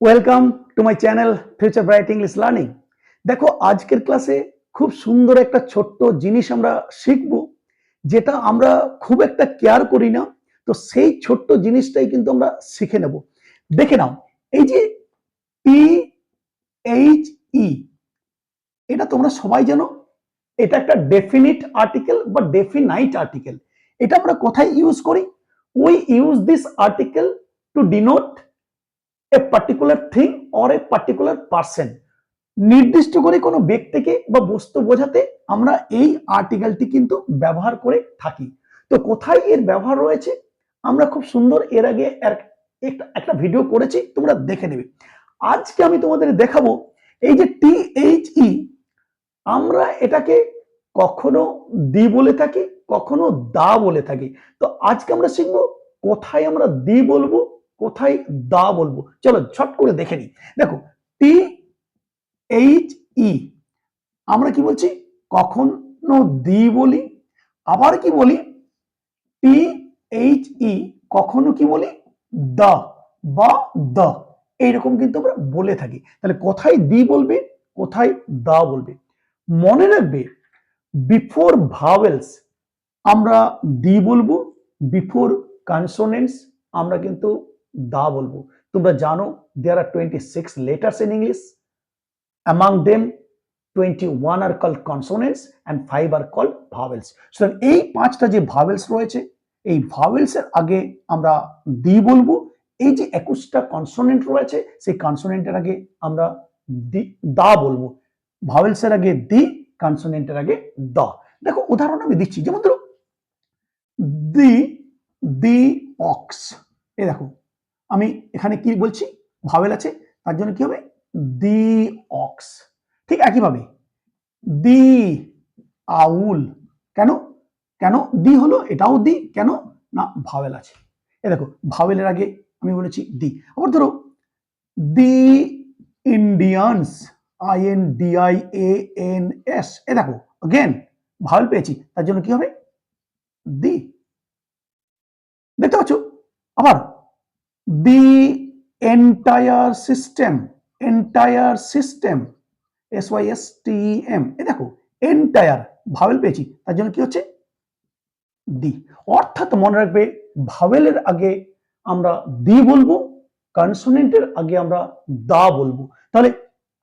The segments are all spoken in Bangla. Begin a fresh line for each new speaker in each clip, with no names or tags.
Welcome to my channel future bright English learning দেখো, আজকের ক্লাসে খুব সুন্দর একটা ছোট্ট জিনিস আমরা শিখব, যেটা আমরা খুব একটা কেয়ার করি না, তো সেই ছোট্ট জিনিসটাই কিন্তু আমরা শিখে নেব। দেখে নাও, এই যে পি এইচ ই এটা তোমরা সবাই জানো, এটা একটা ডেফিনিট আর্টিকেল বা ডেফিনাইট আর্টিকেল এটা আমরা কোথায় ইউজ করি? We use this article to denote a particular thing or a particular person নির্দিষ্ট করে কোনো ব্যক্তিকে বা বস্তু বোঝাতে আমরা এই আর্টিকেলটি কিন্তু ব্যবহার করে থাকি। তো কোথায় এর ব্যবহার রয়েছে? আমরা খুব সুন্দর এর আগে একটা ভিডিও করেছি, তোমরা দেখে নেবে। আজকে আমি তোমাদের দেখাবো এই যে টি এইচ ই আমরা এটাকে কখনো দি বলে থাকি, কখনো দা বলে থাকি। তো আজকে আমরা শিখব কোথায় আমরা দি বলব কোথায় দা বলব? চলো ছট করে দেখে নিই। দেখো টি এইচ ই আমরা কি বলছি? কখনো দি বলি, আবার কি বলি? টি এইচ ই কখনো কি বলি? দা বা দ। এইরকম কিন্তু আমরা বলে থাকি। তাহলে কোথায় দি বলবে? কোথায় দা বলবে? মনে রাখবে বিফোর ভাওয়েলস আমরা দি বলব বিফোর কনসোনেন্টস আমরা কিন্তু দা বলব। তোমরা জানো there are twenty six letters in English among them twenty one are call consonants and five are call vowels সুতরাং এই পাঁচটা যে ভাওয়েলস রয়েছে, এই ভাওয়েলসের আগে আমরা দি বলব। এই যে একুশটা কনসোনেন্ট রয়েছে, সেই কনসোনেন্টের আগে আমরা দি, দা বলব। ভাওয়েলসের আগে দি কনসোনেন্টের আগে দ। দেখো, উদাহরণ আমি দিচ্ছি। যেমন ধরো, দি দি অক্স এই দেখো আমি এখানে কি বলছি? ভাওয়েল আছে, তার জন্য কি হবে? The ox. ঠিক একইভাবে, দি আউল। কেন? কেন? দি হলো, এটাও দি, কেন? না, ভাওয়েল আছে। এ দেখো, ভাওয়েলের আগে আমি বলেছি দি। আবার ধরো, the Indians, I N D I A N S. এ দেখো অগেন ভাওয়েল পেয়েছি, তার জন্য কি হবে? দি। দেখতে পাচ্ছ? আবার the entire system entire system S Y S T E M দেখো এন্টায়ার ভাওয়েল পেয়েছি, তার জন্য কি হচ্ছে? দি। অর্থাৎ মনে রাখবে ভাওয়েলের আগে আমরা দি বলব কনসোনেন্টের আগে আমরা দা বলব। তাহলে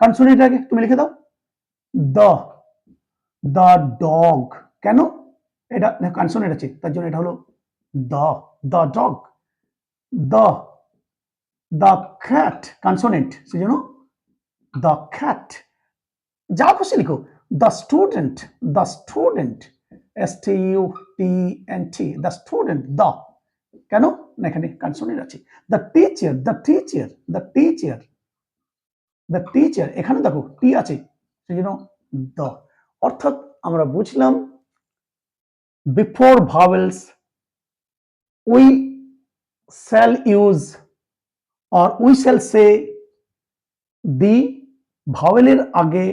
কনসোনেন্টের আগে তুমি লিখে দাও। The the dog. কেন? এটা কনসোনেন্ট আছে, তার জন্য এটা হলো the the dog. The the cat consonant সেই জন্য দ্য খ্যাট যা খুশি লিখো। The student the student S T U T N T the student the কেন? না, এখানে কনসোনেন্ট আছে। The teacher the teacher the teacher the teacher এখানে দেখো টি আছে সেই জন্য দ্য অর্থাৎ আমরা বুঝলাম before vowels we shall use or we shall say the ভাওয়েলের আগে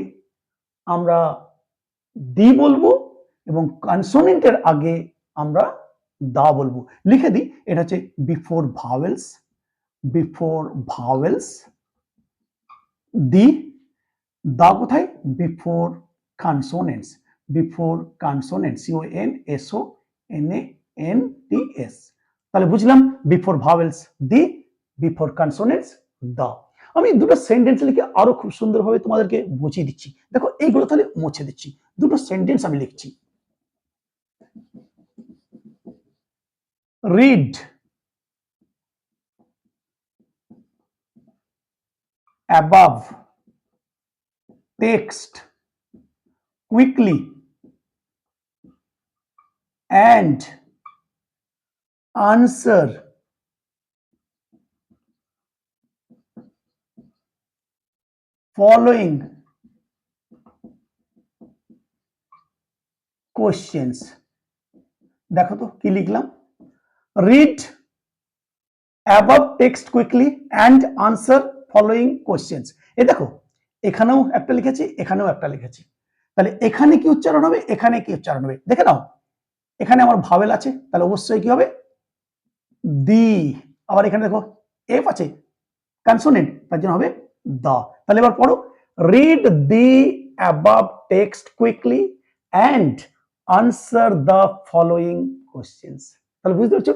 আমরা দি বলব এবং কনসোনেন্টের আগে আমরা দা বলব লিখে দিই এটা হচ্ছে before vowels before vowels the the কোথায় before consonants before consonants U N S O N A N T S তাহলে বুঝলাম before vowels the before consonants the. আমি দুটো সেন্টেন্স লিখে আরও খুব সুন্দরভাবে তোমাদেরকে বুঝিয়ে দিচ্ছি। দেখো, এইগুলো তাহলে মুছে দিচ্ছি। দুটো সেন্টেন্স আমি লিখছি। Read above text quickly and answer following questions. দেখো তো, কি লিখলাম? Read above text quickly and answer following questions এ দেখো, এখানেও একটা লিখেছি, এখানেও একটা লিখেছি। তাহলে এখানে কি উচ্চারণ হবে? এখানে কি উচ্চারণ হবে? দেখে নাও। এখানে আমার ভাবেল আছে, তাহলে অবশ্যই কি হবে? দি আবার এখানে দেখো এফ আছে। কনসোনেন্ট তার জন্য হবে দা তাহলে এবার পড়ো read the above text quickly and answer the following questions তাহলে বুঝতে পারছ?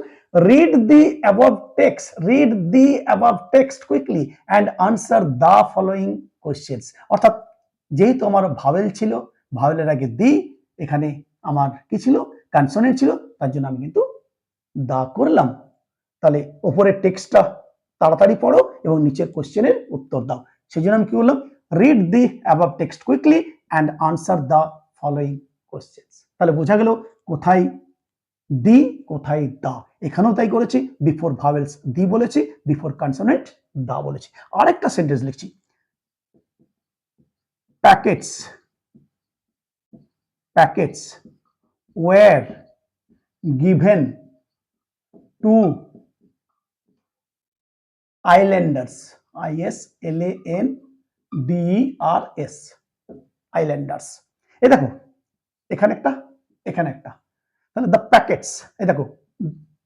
Read the above text read the above text quickly and answer the following questions অর্থাৎ যেহেতু আমার ভাওয়েল ছিল ভাওয়েলের আগে দি এখানে আমার কি ছিল? কনসোনেন্ট ছিল, তার জন্য আমি কিন্তু দা করলাম। তাহলে ওপরের টেক্সটটা তাড়াতাড়ি পড়ো এবং নিচের কোশ্চেনের উত্তর দাও। সেই জন্য আমি কি বললাম read the above text quickly and answer the following questions তাহলে বোঝা গেল কোথায় দি কোথায় দা এখানেও তাই করেছি বিফোর ভাওয়েলস দি বলেছি বিফোর কনসোনেন্ট দা বলেছি। আরেকটা সেন্টেন্স লিখছি। Packets packets were given to islanders I S L A N D R S islanders এই দেখো, এখানে একটা এখানে একটা। তাহলে দ্য প্যাকেটস এই দেখো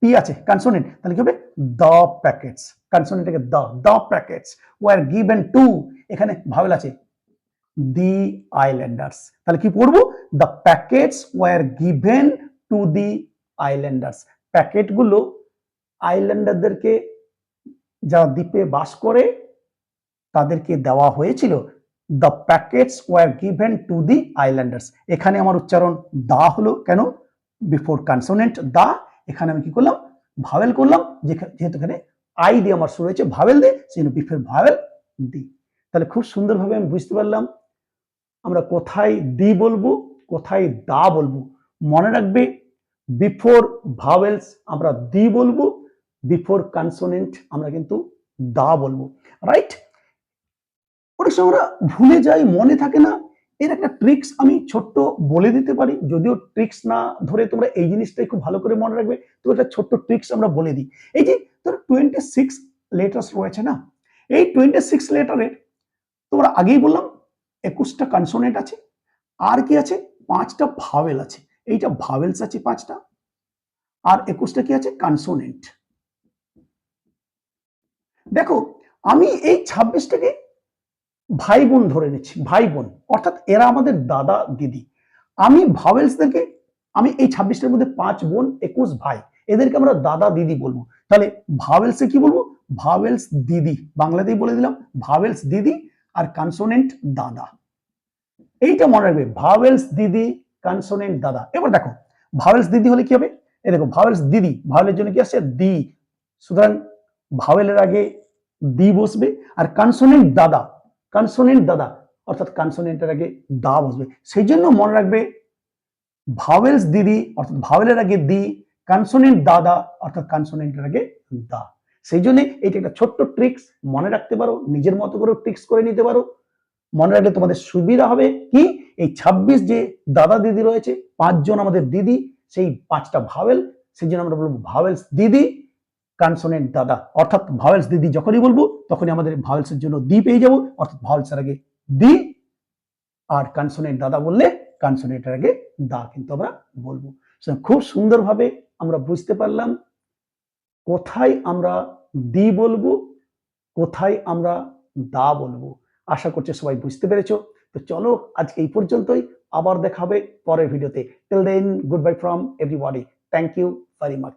পি আছে কনসোনেন্ট তাহলে কি হবে? The packets consonant the the packets were given to এখানে ভাবেল আছে দি আইল্যান্ডার্স তাহলে কি পড়ব? The packets were given to the islanders প্যাকেটগুলো আইল্যান্ডারদেরকে যারা দ্বীপে বাস করে তাদেরকে দেওয়া হয়েছিল the packets were given to the islanders এখানে আমার উচ্চারণ দা হলো কেন? বিফোর কনসোনেন্ট দা এখানে আমি কি করলাম? ভাওয়েল করলাম যেহেতু এখানে আই দিয়ে আমার শুরু হয়েছে ভাওয়েল দিয়ে, সেই বিফোর ভাওয়েল, দি তাহলে খুব সুন্দরভাবে আমি বুঝতে পারলাম, আমরা কোথায় দি বলব, কোথায় দা বলব। মনে রাখবে বিফোর ভাওয়েলস আমরা দি বলব বিফোর কনসোনেন্ট আমরা কিন্তু দা বলব। রাইট সময় ভুলে যাই মনে থাকে না। এর একটা ট্রিক্স আমি ছোট্ট বলে দিতে পারি। যদিও ট্রিক্স না ধরে তোমরা এই জিনিসটাই খুব ভালো করে মনে রাখবে, তো একটা ছোট্ট ট্রিক্স আমরা বলে দিই। এই যে, ধরো টোয়েন্টি সিক্স লেটার্স রয়েছে না? এই টোয়েন্টি সিক্স লেটারের তোমরা আগেই বললাম, একুশটা কনসোনেন্ট আছে, আর কি আছে? পাঁচটা ভাওয়েল আছে। এইটা ভাওয়েলস আছে পাঁচটা, আর একুশটা কি আছে? কনসোনেন্ট দেখো, আমি এই ছাব্বিশটাকে ভাই বোন ধরে নিচ্ছি ভাই বোন অর্থাৎ এরা আমাদের দাদা, দিদি। আমি ভাওয়েলসদেরকে, আমি এই ছাব্বিশটার মধ্যে পাঁচ বোন, একুশ ভাই, এদেরকে আমরা দাদা, দিদি বলব। তাহলে ভাওয়েলসে কি বলব? ভাওয়েলস দিদি, বাংলাতেই বলে দিলাম, ভাওয়েলস দিদি আর কনসোনেন্ট দাদা। এইটা মনে রাখবে, ভাওয়েলস দিদি, কনসোনেন্ট দাদা। এবার দেখো, ভাওয়েলস দিদি হলে কি হবে? এই দেখো, ভাওয়েলস দিদি, ভাওয়েলের জন্য কি আসছে? দি। সুতরাং ভাওয়েলের আগে দি বসবে আর কনসোনেন্ট দাদা। কনসোনেন্ট দাদা, অর্থাৎ কনসোনেন্টের আগে দা বসবে। সেই জন্য মনে রাখবে ভাওয়েলস দিদি, অর্থাৎ ভাওয়েলের আগে দি কনসোনেন্ট দাদা, অর্থাৎ কনসোনেন্টের আগে দা। সেই জন্য এটা একটা ছোট্ট ট্রিক্স মনে রাখতে পারো, নিজের মতো করে ট্রিক্স করে নিতে পারো। মনে রাখলে তোমাদের সুবিধা হবে কি, এই ২৬ যে দাদা দিদি রয়েছে, পাঁচজন আমাদের দিদি, সেই পাঁচটা ভাওয়েল, সেই জন্য আমরা বলব ভাওয়েলস দিদি। কনসোনেন্ট দাদা। অর্থাৎ ভাওয়েলস দিদি, যখনই বলব তখনই আমাদের ভাওয়েলসের জন্য দি পেয়ে যাব। অর্থাৎ ভাওয়েলসের আগে দি আর কনসোনেন্ট দাদা বললে কনসোনেন্টের আগে দা কিন্তু আমরা বলব। খুব সুন্দরভাবে আমরা বুঝতে পারলাম কোথায় আমরা দি বলব, কোথায় আমরা দা বলব। আশা করছি সবাই বুঝতে পেরেছ। তো চলো আজকে এই পর্যন্তই। আবার দেখা হবে পরের ভিডিওতে। Till then goodbye from everybody thank you very much